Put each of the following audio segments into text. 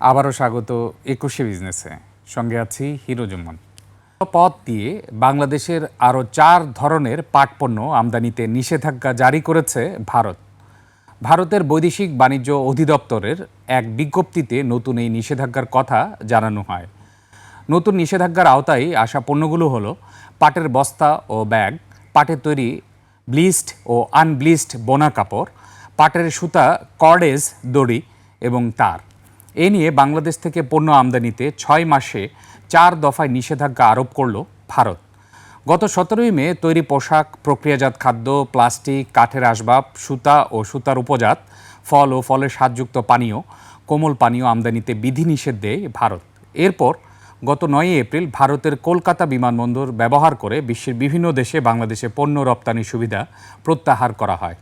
আবারও স্বাগত একুশে বিজনেসে। সঙ্গে আছি হিরোজুম্মান পথ দিয়ে বাংলাদেশের আরও চার ধরনের পাট পণ্য আমদানিতে নিষেধাজ্ঞা জারি করেছে ভারত। ভারতের বৈদেশিক বাণিজ্য অধিদপ্তরের এক বিজ্ঞপ্তিতে নতুন এই নিষেধাজ্ঞার কথা জানানো হয়। নতুন নিষেধাজ্ঞার আওতায় আসা পণ্যগুলো হলো পাটের বস্তা ও ব্যাগ, পাটের তৈরি ব্লিস্ট ও আনব্লিস্ট বোনা কাপড়, পাটের সুতা, কর্ডেজ দড়ি এবং তার। এ নিয়ে বাংলাদেশ থেকে পণ্য আমদানিতে ছয় মাসে চার দফায় নিষেধাজ্ঞা আরোপ করল ভারত। গত সতেরোই মে তৈরি পোশাক, প্রক্রিয়াজাত খাদ্য, প্লাস্টিক, কাঠের আসবাব, সুতা ও সুতার উপজাত, ফল ও ফলের স্বাদযুক্ত পানীয়, কোমল পানীয় আমদানিতে বিধিনিষেধ দেয় ভারত। এরপর গত নয়ই এপ্রিল ভারতের কলকাতা বিমানবন্দর ব্যবহার করে বিশ্বের বিভিন্ন দেশে বাংলাদেশে পণ্য রপ্তানির সুবিধা প্রত্যাহার করা হয়।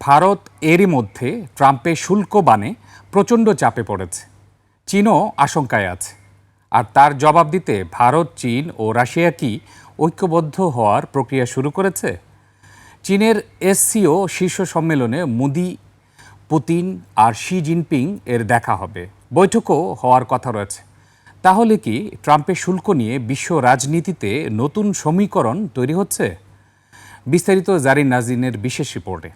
ভারত এরই মধ্যে ট্রাম্পের শুল্ক বানে প্রচণ্ড চাপে পড়েছে। চীনও আশঙ্কায় আছে। আর তার জবাব দিতে ভারত, চীন ও রাশিয়া কি ঐক্যবদ্ধ হওয়ার প্রক্রিয়া শুরু করেছে? চীনের এসসিও শীর্ষ সম্মেলনে মোদি, পুতিন আর শি জিনপিং এর দেখা হবে। বৈঠকও হওয়ার কথা রয়েছে। তাহলে কি ট্রাম্পের শুল্ক নিয়ে বিশ্ব রাজনীতিতে নতুন সমীকরণ তৈরি হচ্ছে? বিস্তারিত জারিন নাজিনের বিশেষ রিপোর্টে।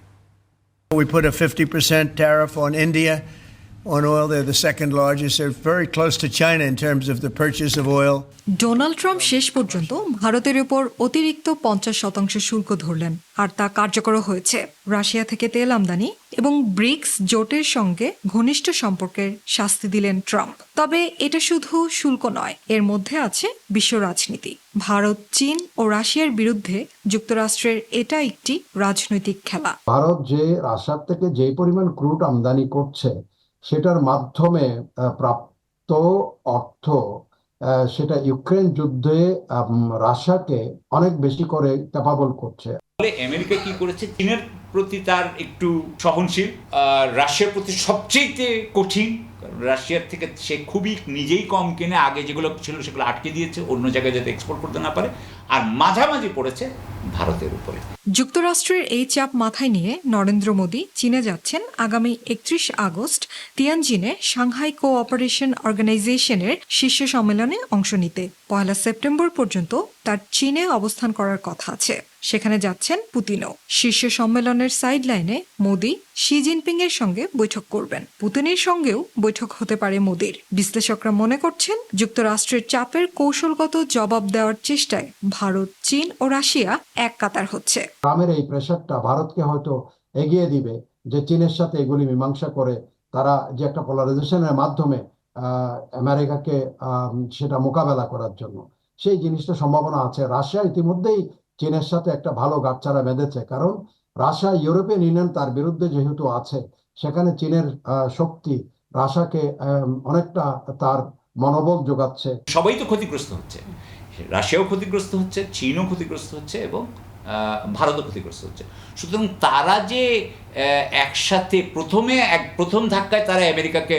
We put a 50% tariff on India on oil. They're the second largest. They're very close to China in terms of the purchase of oil. Donald Trump শেষ পর্যন্ত ভারতের উপর অতিরিক্ত পঞ্চাশ শতাংশ শুল্ক ধরলেন আর তা কার্যকর হয়েছে রাশিয়া থেকে তেল আমদানি এবং ব্রিক্স জোটের সঙ্গে ঘনিষ্ঠ সম্পর্কের শাস্তি দিলেন ট্রাম্প তবে এটা শুধু শুল্ক নয় এর মধ্যে আছে বিশ্ব রাজনীতি ভারত চীন ও রাশিয়ার বিরুদ্ধে যুক্তরাষ্ট্রের এটা একটি রাজনৈতিক খেলা ভারত যে রাশিয়ার থেকে যে পরিমাণ ক্রুড আমদানি করছে সেটার মাধ্যমে প্রাপ্ত অর্থ সেটা ইউক্রেন যুদ্ধে রাশিয়াকে অনেক বেশি করে ক্যাপাবল করছে। আমেরিকা কি করেছে? চীনের প্রতি তার একটু সহনশীল রাশিয়ার প্রতি সবচেয়ে কঠিন রাশিয়ার থেকে সে খুবই নিজেই কম কিনে, আগে যেগুলো ছিল সেগুলো আটকে দিয়েছে, অন্য জায়গায় যাতে এক্সপোর্ট করতে না পারে। আর মাঝামাঝি পড়েছে ভারতের উপরে। যুক্তরাষ্ট্রের এই চাপ মাথায় নিয়ে নরেন্দ্র মোদী চীনে যাচ্ছেন আগামী একত্রিশ আগস্ট তিয়ানজিনে সাংহাই কোঅপারেশন অর্গানাইজেশনের শীর্ষ সম্মেলনে অংশ নিতে। পয়লা সেপ্টেম্বর পর্যন্ত তার চীনে অবস্থান করার কথা আছে। সেখানে যাচ্ছেন পুতিনও। শীর্ষ সম্মেলনের সাইডলাইনে মোদী শি জিনপিং এর সঙ্গে বৈঠক করবেন। পুতিনের সঙ্গেও বৈঠক হতে পারে মোদীর। বিশ্লেষকরা মনে করছেন, যুক্তরাষ্ট্রের চাপের কৌশলগত জবাব দেওয়ার চেষ্টায় ভারত চীন ও রাশিয়া এক কাতার হচ্ছে। ট্রাম্পের এই প্রেশারটা ভারতকে হয়তো এগিয়ে দিবে যে চীনের সাথে এগুলি মীমাংসা করে তারা যে একটা পোলারাইজেশনের মাধ্যমে আমেরিকাকে সেটা মোকাবেলা করার জন্য। সেই জিনিসটা সম্ভাবনা আছে। রাশিয়া ইতিমধ্যেই চীনের সাথে একটা ভালো গাঁটছড়া বেঁধেছে। কারণ রাশিয়া ইউরোপিয়ান ইউনিয়ন তার বিরুদ্ধে যেহেতু আছে সেখানে চীনের শক্তি রাশিয়াকে আহ, অনেকটা তার মনোবল যোগাচ্ছে। সবাই তো ক্ষতিগ্রস্ত হচ্ছে। রাশিয়াও ক্ষতিগ্রস্ত হচ্ছে, চীনও ক্ষতিগ্রস্ত হচ্ছে এবং ভারতও ক্ষতিগ্রস্ত হচ্ছে। সুতরাং তারা যে একসাথে প্রথমে এক, প্রথম ধাক্কায় তারা আমেরিকাকে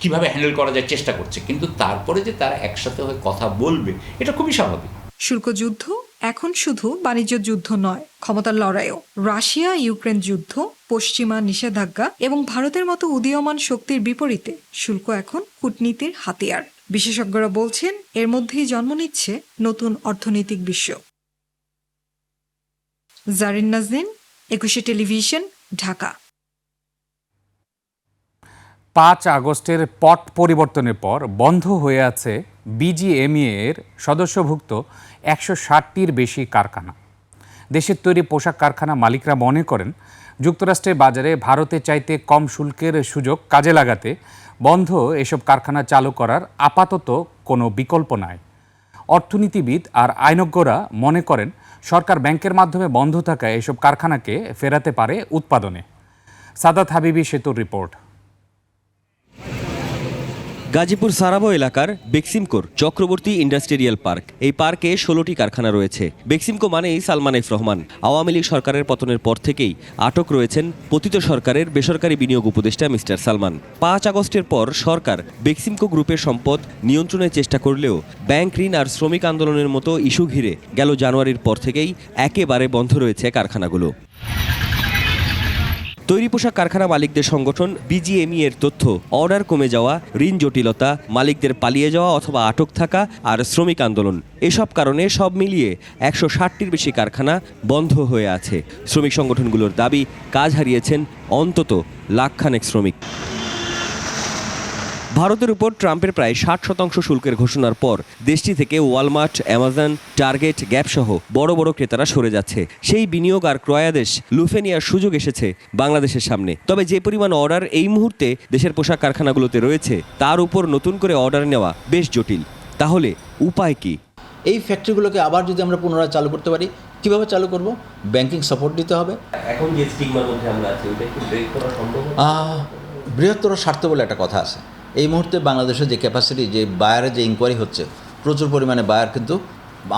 কীভাবে হ্যান্ডেল করা যায় চেষ্টা করছে। কিন্তু তারপরে যে তারা একসাথে হয়ে কথা বলবে, এটা খুবই স্বাভাবিক। শুল্ক যুদ্ধ এখন শুধু বাণিজ্য যুদ্ধ নয়, ক্ষমতার লড়াইও। রাশিয়া, ইউক্রেন যুদ্ধ, পশ্চিমা নিষেধাজ্ঞা এবং ভারতের মতো উদীয়মান শক্তির বিপরীতে শুল্ক এখন কূটনীতির হাতিয়ার। বিশেষজ্ঞরা বলছেন, এর মধ্যেই জন্ম নিচ্ছে নতুন অর্থনৈতিক বিশ্ব। জারিন নাজনীন, একুশে টেলিভিশন, ঢাকা। পাঁচ আগস্টের পট পরিবর্তনের পর বন্ধ হয়ে আছে বিজিএমইএ এর সদস্যভুক্ত একশো ষাটটির বেশি কারখানা। দেশের তৈরি পোশাক কারখানা মালিকরা মনে করেন, যুক্তরাষ্ট্রের বাজারে ভারতে চাইতে কম শুল্কের সুযোগ কাজে লাগাতে বন্ধ এসব কারখানা চালু করার আপাতত কোনো বিকল্প নাই। অর্থনীতিবিদ আর আইনজ্ঞরা মনে করেন, সরকার ব্যাংকের মাধ্যমে বন্ধ থাকা এসব কারখানাকে ফেরাতে পারে উৎপাদনে। সাদাত হাবিবি সেতুর রিপোর্ট। গাজীপুর সারাবো এলাকার বেক্সিমকোর চক্রবর্তী ইন্ডাস্ট্রিয়াল পার্ক। এই পার্কে ষোলোটি কারখানা রয়েছে। বেক্সিমকো মানেই সালমান এফ রহমান। আওয়ামী লীগ সরকারের পতনের পর থেকেই আটক রয়েছেন পতিত সরকারের বেসরকারি বিনিয়োগ উপদেষ্টা মিস্টার সালমান। পাঁচ আগস্টের পর সরকার বেক্সিমকো গ্রুপের সম্পদ নিয়ন্ত্রণের চেষ্টা করলেও ব্যাংক ঋণ আর শ্রমিক আন্দোলনের মতো ইস্যু ঘিরে গেল জানুয়ারির পর থেকেই একেবারে বন্ধ রয়েছে কারখানাগুলো। তৈরি পোশাক কারখানা মালিকদের সংগঠন বিজিএমই এর তথ্য, অর্ডার কমে যাওয়া, ঋণ জটিলতা, মালিকদের পালিয়ে যাওয়া অথবা আটক থাকা আর শ্রমিক আন্দোলন। এসব কারণে সব মিলিয়ে একশো ষাটটির বেশি কারখানা বন্ধ হয়ে আছে। শ্রমিক সংগঠনগুলোর দাবি, কাজ হারিয়েছেন অন্তত লাখখানেক শ্রমিক। ভারতের উপর ট্রাম্পের প্রায় ষাট শতাংশ শুল্কের ঘোষণার পর দেশটি থেকে ওয়ালমার্ট অ্যামাজন টার্গেট গ্যাপ সহ বড় বড় ক্রেতারা সরে যাচ্ছে। সেই বিনিয়োগ আর ক্রয়াদেশ লুফে নেওয়ার সুযোগ এসেছে বাংলাদেশের সামনে। তবে যে পরিমাণ অর্ডার এই মুহূর্তে দেশের পোশাক কারখানাগুলোতে রয়েছে তার উপর নতুন করে অর্ডার নেওয়া বেশ জটিল। তাহলে উপায় কি? এই ফ্যাক্টরিগুলোকে আবার যদি আমরা পুনরায় চালু করতে পারি কীভাবে চালু করব? ব্যাংকিং সাপোর্ট দিতে হবে। এখন যে স্টিগমার মধ্যে আমরা আছি ওটা কি ব্রেক করা সম্ভব বৃহত্তর স্বার্থ বলে একটা কথা আছে। এই মুহূর্তে বাংলাদেশের যে ক্যাপাসিটি যে বায়ারের যে ইনকোয়ারি হচ্ছে প্রচুর পরিমাণে বায়ার কিন্তু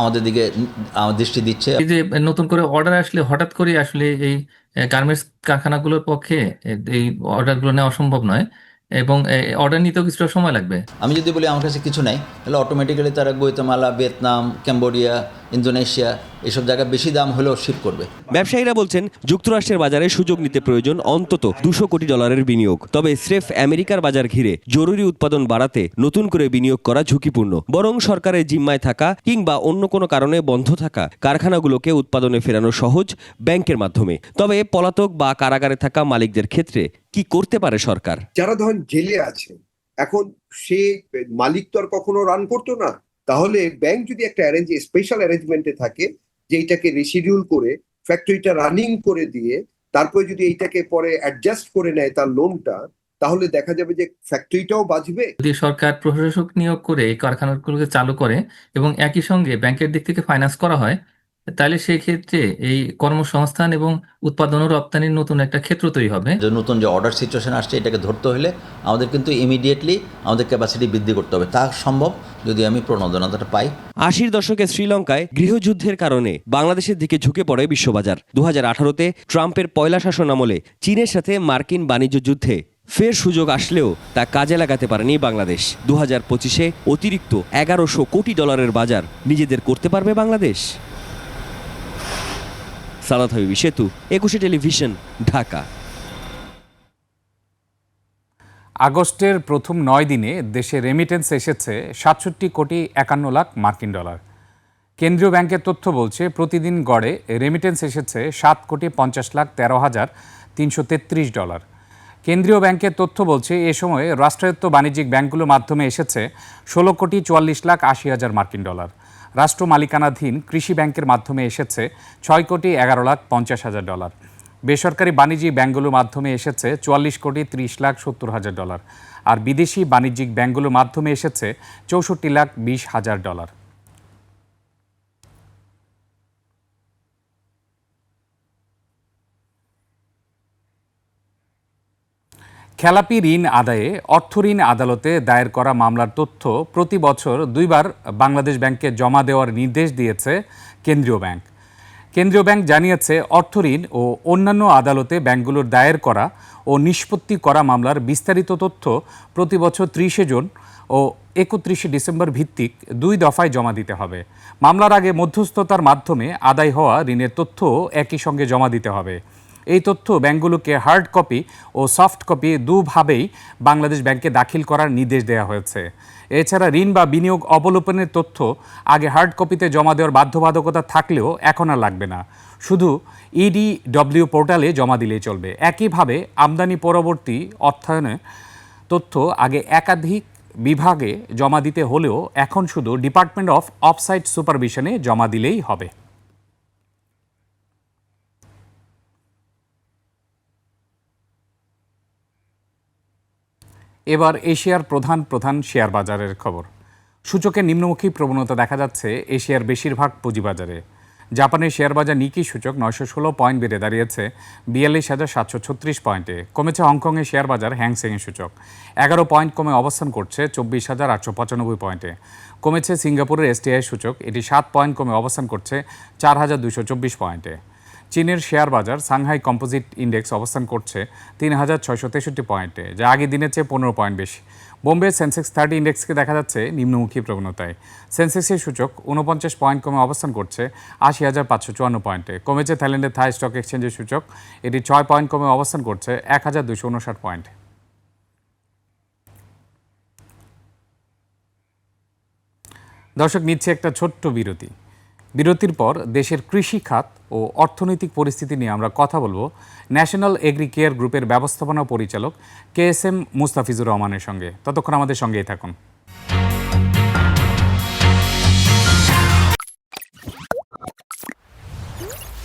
আমাদের দিকে দৃষ্টি দিচ্ছে। এই যে নতুন করে অর্ডার আসলে হঠাৎ করে আসলে এই গার্মেন্টস কারখানাগুলোর পক্ষে এই অর্ডারগুলো নেওয়া সম্ভব নয় এবং অর্ডার নিতেও কিছুটা সময় লাগবে। আমি যদি বলি আমার কাছে কিছু নাই তাহলে অটোমেটিক্যালি তারা গুয়েতামালা ভিয়েতনাম ক্যাম্বোডিয়া ইন্দোনেশিয়া এসব জায়গায় বেশি দাম হলেও শিপ করবে। ব্যবসায়ীরা বলছেন যুক্তরাষ্ট্রের বাজারে সুযোগ নিতে প্রয়োজন অন্তত দুশো কোটি ডলারের বিনিয়োগ। তবে স্রেফ আমেরিকার বাজার ঘিরে জরুরি উৎপাদন বাড়াতে নতুন করে বিনিয়োগ করা ঝুঁকিপূর্ণ। বরং সরকারের জিম্মায় থাকা কিংবা অন্য কোনো কারণে বন্ধ থাকা কারখানাগুলোকে উৎপাদনে ফেরানো সহজ ব্যাংকের মাধ্যমে। তবে পলাতক বা কারাগারে থাকা মালিকদের ক্ষেত্রে কি করতে পারে সরকার? যারা ধরেন জেলে আছে এখন সে মালিক তো আর কখনো রান করতো না। তাহলে ব্যাংক যদি একটা অ্যারেঞ্জ স্পেশাল অ্যারেঞ্জমেন্টে থাকে, যে এইটাকে রিশিডিউল করে ফ্যাক্টরিটা রানিং করে দিয়ে, তারপরে যদি এইটাকে পরে অ্যাডজাস্ট করে নেয় তার লোনটা তাহলে দেখা যাবে যে ফ্যাক্টরিটাও বাঁচবে। যদি সরকার প্রশাসক নিয়োগ করে, এই কারখানাগুলোকে চালু করে, এবং একই সঙ্গে ব্যাংকের দিক থেকে ফাইন্যান্স করা হয় তাহলে সেই ক্ষেত্রে এই কর্মসংস্থান এবং উৎপাদন ও রপ্তানির নতুন একটা ক্ষেত্র তৈরি হবে। যে নতুন যে অর্ডার সিচুয়েশন আসছে এটাকে ধরতে হলে আমাদের কিন্তু ইমিডিয়েটলি আমাদের ক্যাপাসিটি বৃদ্ধি করতে হবে। তা সম্ভব যদি আমি প্রণোদনাটা পাই। আশির দশকে শ্রীলঙ্কায় গৃহযুদ্ধের কারণে বাংলাদেশের দিকে ঝুঁকে পড়ে বিশ্ববাজার। দু হাজার আঠারোতে ট্রাম্পের পয়লা শাসন আমলে চীনের সাথে মার্কিন বাণিজ্য যুদ্ধে ফের সুযোগ আসলেও তা কাজে লাগাতে পারেনি বাংলাদেশ। দু হাজার পঁচিশে অতিরিক্ত এগারোশো কোটি ডলারের বাজার নিজেদের করতে পারবে বাংলাদেশ। সালাদ হাবিবি। সেতু, একুশে টেলিভিশন, ঢাকা। আগস্টের প্রথম নয় দিনে দেশে রেমিটেন্স এসেছে সাতষট্টি কোটি একান্ন লাখ মার্কিন ডলার। কেন্দ্রীয় ব্যাংকের তথ্য বলছে, প্রতিদিন গড়ে রেমিটেন্স এসেছে সাত কোটি পঞ্চাশ লাখ তেরো হাজার তিনশো তেত্রিশ ডলার। কেন্দ্রীয় ব্যাংকের তথ্য বলছে, এ সময়ে রাষ্ট্রায়ত্ত বাণিজ্যিক ব্যাংকগুলোর মাধ্যমে এসেছে ষোলো কোটি চুয়াল্লিশ লাখ আশি হাজার মার্কিন ডলার। রাষ্ট্র মালিকানাধীন কৃষি ব্যাংকের মাধ্যমে এসেছে ছয় কোটি এগারো লাখ পঞ্চাশ হাজার ডলার। বেসরকারি বাণিজ্যিক ব্যাংকগুলোর মাধ্যমে এসেছে চুয়াল্লিশ কোটি ত্রিশ লাখ সত্তর হাজার ডলার। আর বিদেশি বাণিজ্যিক ব্যাংকগুলোর মাধ্যমে এসেছে চৌষট্টি লাখ বিশ হাজার ডলার। খেলাপি ঋণ আদায়ে অর্থঋণ আদালতে দায়ের করা মামলার তথ্য প্রতি বছর দুইবার বাংলাদেশ ব্যাংকে জমা দেওয়ার নির্দেশ দিয়েছে কেন্দ্রীয় ব্যাংক। কেন্দ্রীয় ব্যাংক জানিয়েছে অর্থঋণ ও অন্যান্য আদালতে ব্যাংকগুলোর দায়ের করা ও নিষ্পত্তি করা মামলার বিস্তারিত তথ্য প্রতি বছর ত্রিশে জুন ও একত্রিশে ডিসেম্বর ভিত্তিক দুই দফায় জমা দিতে হবে। মামলার আগে মধ্যস্থতার মাধ্যমে আদায় হওয়া ঋণের তথ্য একই সঙ্গে জমা দিতে হবে। এই তথ্য ব্যাংকগুলোকে হার্ড কপি ও সফট কপি দুভাবেই বাংলাদেশ ব্যাংকে দাখিল করার নির্দেশ দেওয়া হয়েছে। এছাড়া ঋণ বা বিনিয়োগ অবলোপনের তথ্য আগে হার্ড কপিতে জমা দেওয়ার বাধ্যবাধকতা থাকলেও এখন আর লাগবে না। শুধু ইডিডব্লিউ পোর্টালে জমা দিলেই চলবে। একইভাবে আমদানি পরবর্তী অর্থায়নে তথ্য আগে একাধিক বিভাগে জমা দিতে হলেও এখন শুধু ডিপার্টমেন্ট অফ অফসাইট সুপারভিশনে জমা দিলেই হবে। এবার এশিয়ার প্রধান প্রধান শেয়ার বাজারের খবর। সূচকে নিম্নমুখী প্রবণতা দেখা যাচ্ছে এশিয়ার বেশিরভাগ পুঁজিবাজারে। জাপানের শেয়ার বাজার নিকি সূচক নয়শো ষোলো পয়েন্ট বেড়ে দাঁড়িয়েছে, বিয়াল্লিশ হাজার সাতশো ছত্রিশ পয়েন্টে। কমেছে হংকংয়ের শেয়ার বাজার হ্যাংসেংয়ের সূচক। এগারো পয়েন্ট কমে অবস্থান করছে চব্বিশ হাজার আটশো পঁচানব্বই পয়েন্টে। কমেছে সিঙ্গাপুরের এসটিআই সূচক, এটি সাত পয়েন্ট কমে অবস্থান করছে চার হাজার দুশো চব্বিশ পয়েন্টে। চীনের শেয়ার বাজার সাংহাই কম্পোজিট ইন্ডেক্স অবস্থান করছে তিন হাজার ছয়শো তেষট্টি পয়েন্টে, যা আগের দিনের চেয়ে পনেরো পয়েন্ট বেশি। বোম্বে সেন্সেক্স থার্টি ইন্ডেক্সকে দেখা যাচ্ছে নিম্নমুখী প্রবণতায়। সেন্সেক্সের সূচক উনপঞ্চাশ পয়েন্ট কমে অবস্থান করছে আশি হাজার পাঁচশো চুয়ান্ন পয়েন্টে। কমেছে থাইল্যান্ডের থাই স্টক এক্সচেঞ্জের সূচক, এটি ছয় পয়েন্ট কমে অবস্থান করছে এক হাজার দুশো উনষাট পয়েন্ট। দর্শক, নিচ্ছে একটা ছোট্ট বিরতি। বিরতির পর দেশের কৃষি খাত ও অর্থনৈতিক পরিস্থিতি নিয়ে আমরা কথা বলব ন্যাশনাল এগ্রি কেয়ার গ্রুপের ব্যবস্থাপনা পরিচালক কে এস এম মুস্তাফিজুর রহমানের সঙ্গে। ততক্ষণ আমাদের সঙ্গেই থাকুন।